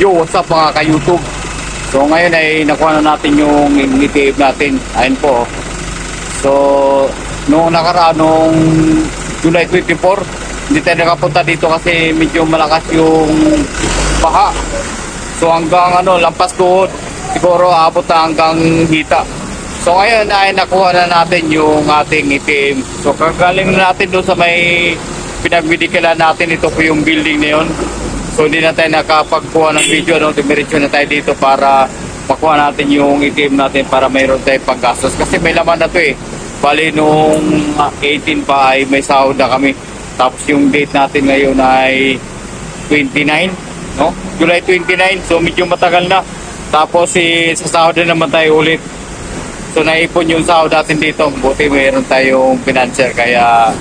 Yo, what's up mga ka-YouTube? So ngayon ay nakuha na natin yung ETF natin. Ayun po. So, noong nakaraan, noong July 24, hindi tayo nakapunta dito kasi medyo malakas yung baha. So hanggang ano, lampas tuhod, siguro abot na hanggang hita. So ngayon ay nakuha na natin yung ating itim. So kagaling na natin doon sa may pinagbidikalan natin. Ito po yung building na yun. So hindi na tayo nakapagkuha ng video. No? Dumiretso na tayo dito para makuha natin yung itim natin para mayroon tayong panggastos. Kasi may laman na to eh. Bali nung ah, 18 pa ay may sahod na kami. Tapos yung date natin ngayon ay 29, no? July 29, so medyo matagal na. Tapos si sa sahod na naman tayo ulit. So naipon yung sahod natin dito. Buti mayroon tayong financial kaya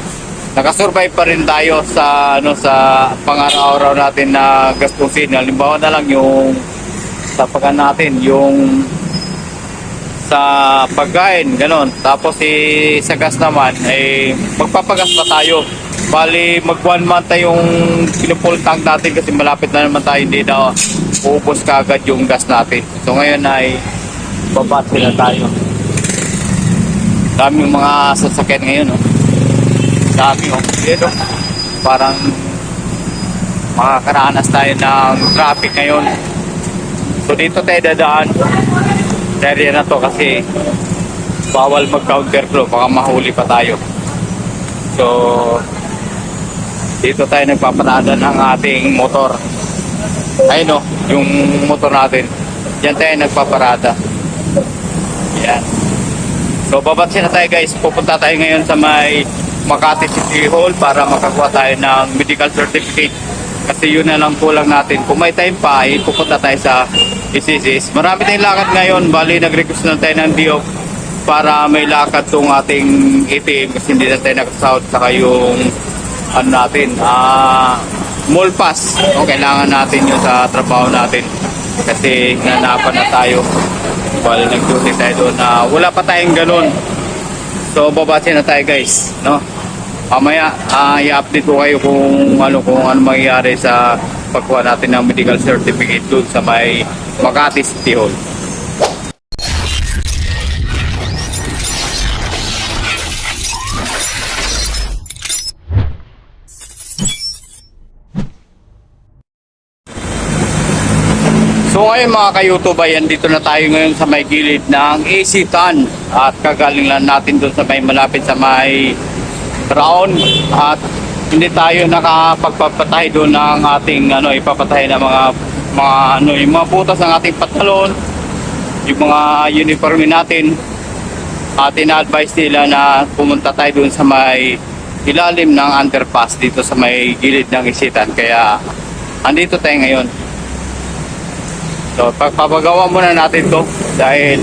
nakasurvive pa rin tayo sa ano sa pang-araw-araw natin na gastusin. Halimbawa na lang yung sa pagkan natin, yung sa pagkain, ganon. Tapos eh, sa gas naman, eh, magpapagas pa tayo. Bali, mag one month yung pinupull tank natin kasi malapit na naman tayo hindi na uubos kagad yung gas natin. So ngayon ay babati na tayo. Dami yung mga sasakyan ngayon, oh. Dami, oh. Oh. Parang makakaranas tayo ng traffic ngayon. So dito tayo dadaan. Area na to kasi bawal mag-counterflow. Baka mahuli pa tayo. So dito tayo nagpaparada ng ating motor. Ayun o yung motor natin. Dyan tayo nagpaparada. Yan. So babatsin na tayo guys. Pupunta tayo ngayon sa may Makati City Hall para makakuha tayo ng medical certificate. Kasi yun na lang kulang natin. Kung may time pa ay pupunta tayo sa ICCS marami tayong lakad ngayon. Bali nag-request na tayo ng DIOP para may lakad tong ating ATM kasi hindi na tayo nakasahod saka yung ano natin ah mall pass. No, kailangan natin yun sa trabaho natin. Kasi nanapan na tayo. Bali nag-duty tayo doon na wala pa tayong ganun. So babati na tayo guys no Mamaya, ah, i-update ko kayo kung ano kung ano mangyayari sa pagkuha natin ng medical certificate doon sa may Makati City Hall. So ngayon mga ka-YouTube, ayan dito na tayo ngayon sa may gilid ng AC Tan at kagaling lang natin doon sa may malapit sa may round at hindi tayo nakapagpapatay doon ng ating ano ipapatay na mga mga ano yung mga butas ng ating pantalon yung mga uniform natin. At ina-advise nila na pumunta tayo doon sa may ilalim ng underpass dito sa may gilid ng isitan. Kaya andito tayo ngayon. So pagpapagawa muna natin to dahil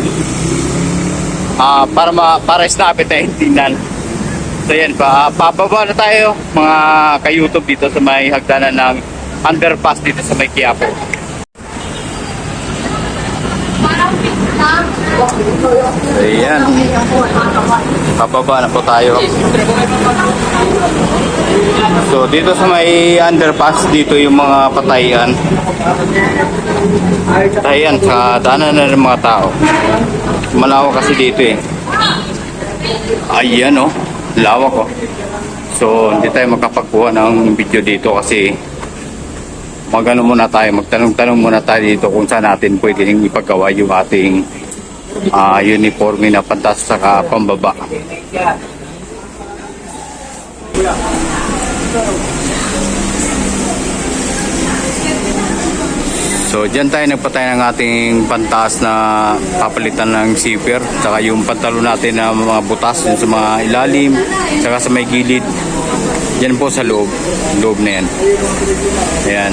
ah para ma para snappy tayo tingnan So yan, pa, pababa na tayo mga ka-YouTube dito sa may hagdanan ng underpass dito sa may Quiapo. So yan, pababa na po tayo. So dito sa may underpass, dito yung mga patayan. Patayan sa daanan na ng mga tao. Malawak kasi dito eh. Ayan oh lawak ko. So, hindi tayo makapagkuha ng video dito kasi magano muna tayo, magtanong-tanong muna tayo dito kung saan natin pwede ipagawa yung ating ah, uniforme na pantas sa pambaba. So, dyan tayo nagpatay ng ating pantas na papalitan ng zipper. Saka yung pantalo natin na mga butas yun sa mga ilalim. Saka sa may gilid. Yan po sa loob. Loob na yan. Ayan.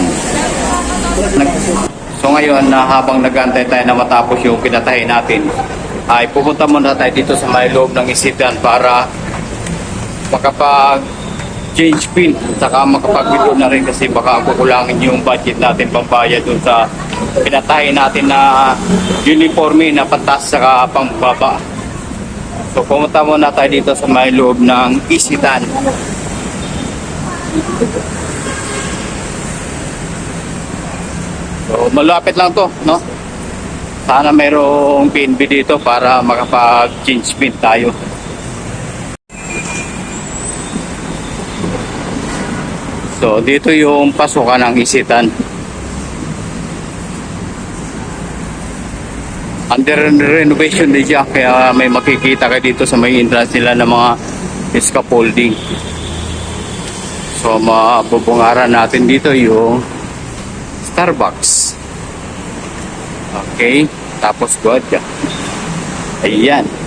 So ngayon, na habang nagantay tayo na matapos yung pinatahin natin, ay pupunta muna tayo dito sa may loob ng isitan para makapag change pin saka makapag-withdraw na rin kasi baka kukulangin yung budget natin pambayad dun sa pinatahin natin na uniforme na patas saka pambaba. So pumunta muna tayo dito sa may loob ng isitan. So malapit lang to, no? Sana mayroong PNB dito para makapag-change pin tayo. So, dito yung pasukan ng isitan. Under renovation din siya, kaya may makikita kayo dito sa may entrance nila ng mga scaffolding. So, mabubungaran natin dito yung Starbucks. Okay, tapos Gotcha. Ayan.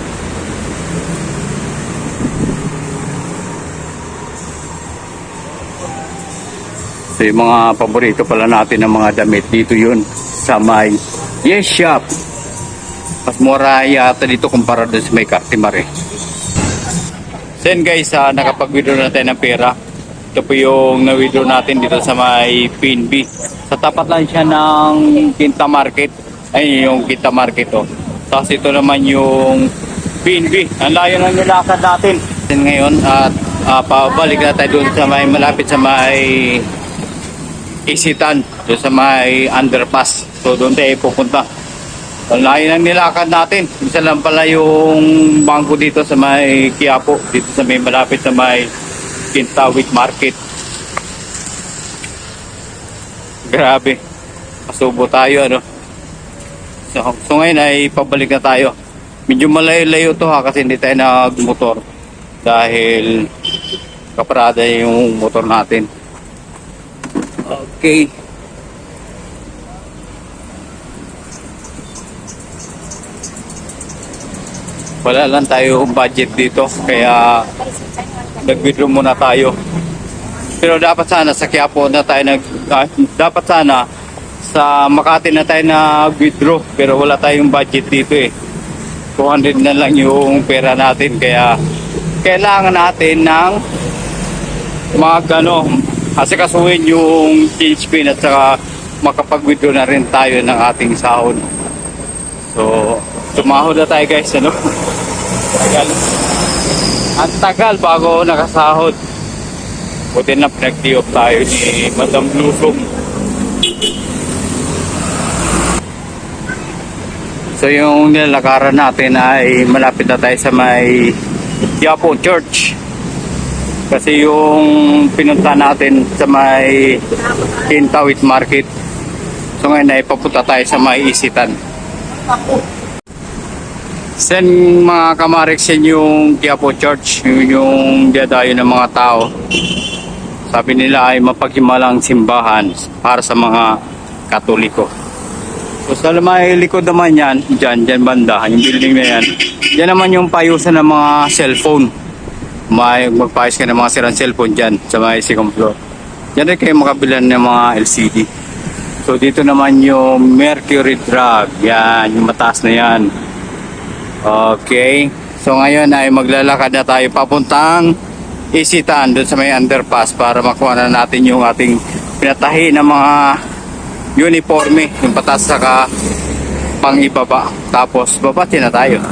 So yung mga paborito pala natin ng mga damit dito yun sa may Yes Shop. Mas mura yata dito kumpara doon sa may Cartimare. So yun guys, uh, nakapag-withdraw na tayo ng pera. Ito po yung na-withdraw natin dito sa may PNB. Sa tapat lang siya ng Quinta Market. Ay, yung Quinta Market oh. Tapos ito naman yung PNB. Ang layo ng nilakad natin. Then ngayon at ah, pabalik na tayo doon sa may malapit sa may isitan doon sa may underpass. So doon tayo pupunta. Ang layo nilakad natin. Isa lang pala yung bangko dito sa may Quiapo. Dito sa may malapit sa may Quintawit Market. Grabe. Pasubo tayo ano. So, so ngayon ay pabalik na tayo. Medyo malayo-layo to ha kasi hindi tayo nagmotor. Dahil kaparada yung motor natin. Okay. Wala lang tayo budget dito kaya nag-withdraw muna tayo. Pero dapat sana sa Quiapo na tayo nag ah, dapat sana sa Makati na tayo nag-withdraw pero wala tayong budget dito eh. 200 na lang yung pera natin kaya kailangan natin ng mga gano asikasuhin yung change at saka makapag-withdraw na rin tayo ng ating sahod. So, tumahod na tayo guys, ano? Tagal. Ang tagal bago nakasahod. Buti na pinag-diop tayo ni Madam Lusong. So yung nilalakaran natin ay malapit na tayo sa may Yapo Church. Kasi yung pinunta natin sa may Kintawit Market. So ngayon ay papunta tayo sa may Isitan. Sen mga kamarek sen yung Quiapo Church, yun yung dadayo ng mga tao. Sabi nila ay mapaghimalang simbahan para sa mga Katoliko. So sa may likod naman yan, dyan, dyan banda, yung building na yan, yan naman yung payusan ng mga cellphone. May magpayos ka ng mga sirang cellphone dyan sa may second floor. Yan rin kayo makabilan ng mga LCD. So dito naman yung Mercury Drug. Yan, yung mataas na yan. Okay. So ngayon ay maglalakad na tayo papuntang Isitan doon sa may underpass para makuha na natin yung ating pinatahi ng mga uniforme, yung patas saka pang ibaba. Tapos babati na tayo.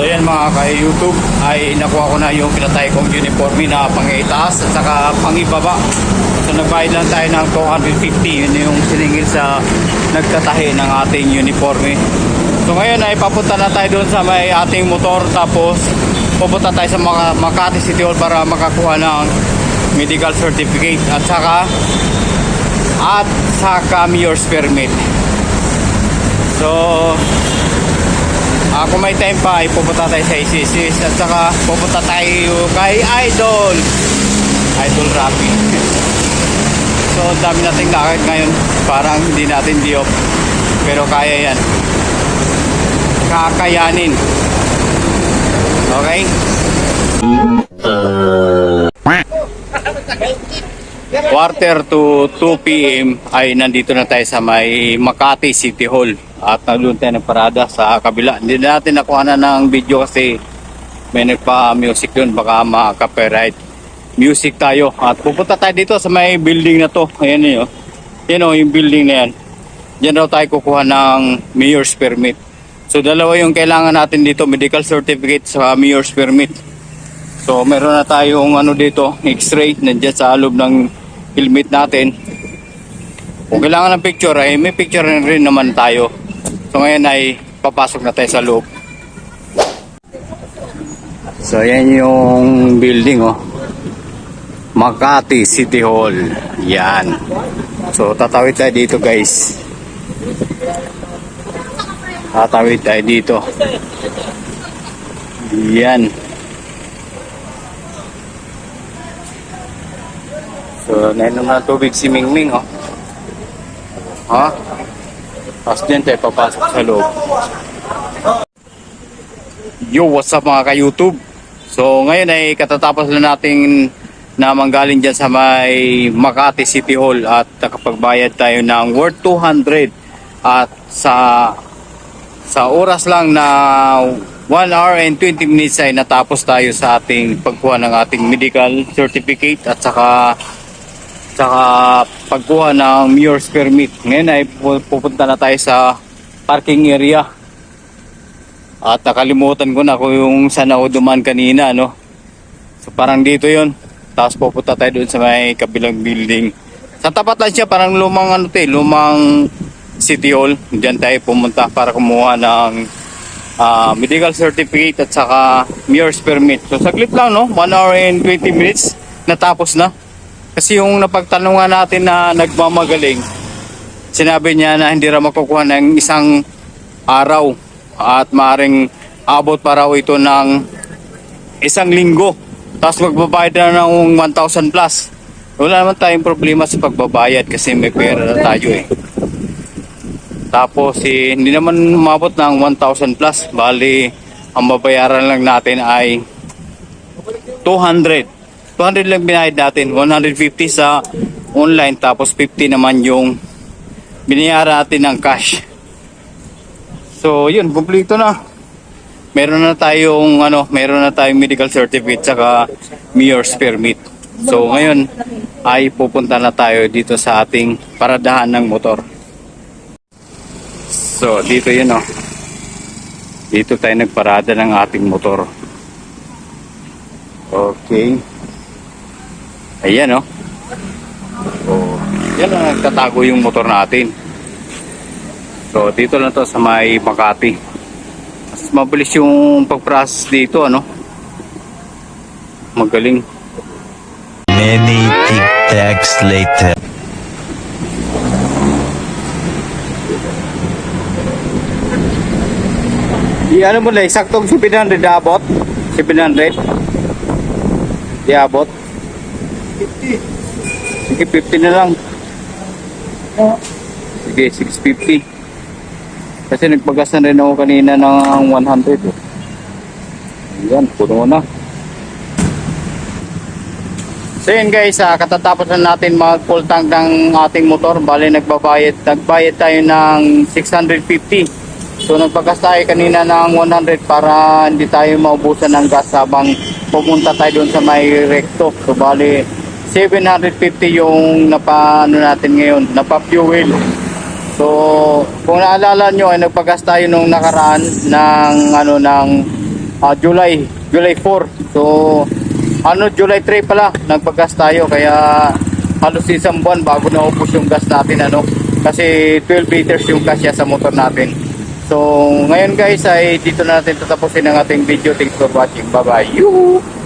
So yan mga ka-YouTube ay nakuha ko na yung pinatay kong uniforme na pang itaas at saka pang ibaba. So nagbayad lang tayo ng 250 yun yung siningil sa nagtatahi ng ating uniforme. So ngayon ay papunta na tayo doon sa may ating motor tapos pupunta tayo sa Maka- Makati City Hall para makakuha ng medical certificate at saka at saka mayor's permit. So Ah, kung may time pa, pupunta tayo sa ICCS at saka pupunta tayo kay Idol. Idol Rappi. so, dami nating lakad ngayon. Parang hindi natin diop. Pero kaya yan. Kakayanin. Okay? Quarter to 2 p.m. ay nandito na tayo sa may Makati City Hall. At nandun tayo ng parada sa kabila. Hindi natin nakuha na ng video kasi may nagpa-music doon. Baka maka-copyright music tayo. At pupunta tayo dito sa may building na to. Ayan yun. Yan o, yung building na yan. Diyan raw tayo kukuha ng mayor's permit. So dalawa yung kailangan natin dito, medical certificate sa mayor's permit. So meron na tayong ano dito, x-ray nandiyan sa loob ng helmet natin. Kung kailangan ng picture ay may picture rin naman tayo. So ngayon ay papasok na tayo sa loob. So yan yung building oh. Makati City Hall. Yan. So tatawid tayo dito guys. Tatawid tayo dito. Yan. So, nainom na tubig si Mingming, oh. Ha? Tapos tayo papasok sa loob. Yo, what's up mga ka-YouTube? So, ngayon ay katatapos na nating na manggaling dyan sa may Makati City Hall at nakapagbayad tayo ng worth 200 at sa sa oras lang na 1 hour and 20 minutes ay natapos tayo sa ating pagkuha ng ating medical certificate at saka saka pagkuha ng mayor's permit. Ngayon ay pu- pupunta na tayo sa parking area. At nakalimutan ko na kung yung saan ako duman kanina, no? So parang dito yon Tapos pupunta tayo doon sa may kabilang building. Sa tapat lang siya, parang lumang ano te, lumang city hall. Diyan tayo pumunta para kumuha ng ah, medical certificate at saka mayor's permit. So saglit lang, no? 1 hour and 20 minutes, natapos na. Kasi yung napagtanungan natin na nagmamagaling, sinabi niya na hindi raw makukuha ng isang araw at maring abot pa raw ito ng isang linggo. Tapos magbabayad na ng 1,000 plus. Wala naman tayong problema sa pagbabayad kasi may pera na tayo eh. Tapos eh, hindi naman umabot ng 1,000 plus. Bali, ang babayaran lang natin ay 200. 200 lang binayad natin. 150 sa online tapos 50 naman yung binayaran natin ng cash. So, yun, kumpleto na. Meron na tayong ano, meron na tayong medical certificate saka mayor's permit. So, ngayon ay pupunta na tayo dito sa ating paradahan ng motor. So, dito yun oh. Dito tayo nagparada ng ating motor. Okay. Ayan oh. So, yan ang nagtatago yung motor natin. So, dito lang to sa may Makati. Mas mabilis yung pag-process dito, ano? Magaling. Many tic-tacs later. Di ano mo lang, saktong 700 abot? 700? Di abot? 50. Sige, 50 na lang. Sige, 650. Kasi nagpagas na rin ako kanina ng 100. eh. Ayan, puno na. So yun guys, ah, katatapos na natin mag full tank ng ating motor. Bali nagbabayad, nagbayad tayo ng 650. So nagpagas tayo kanina ng 100 para hindi tayo maubusan ng gas habang pumunta tayo doon sa may recto. So bali 750 yung napa ano natin ngayon, napa fuel. So kung naalala nyo ay nagpagas tayo nung nakaraan ng ano ng ah, July July 4. So ano July 3 pala nagpagas tayo kaya halos isang buwan bago naubos yung gas natin ano kasi 12 liters yung kasya sa motor natin. So, ngayon guys ay dito na natin tatapusin ang ating video. Thanks for watching. Bye-bye. Yoo!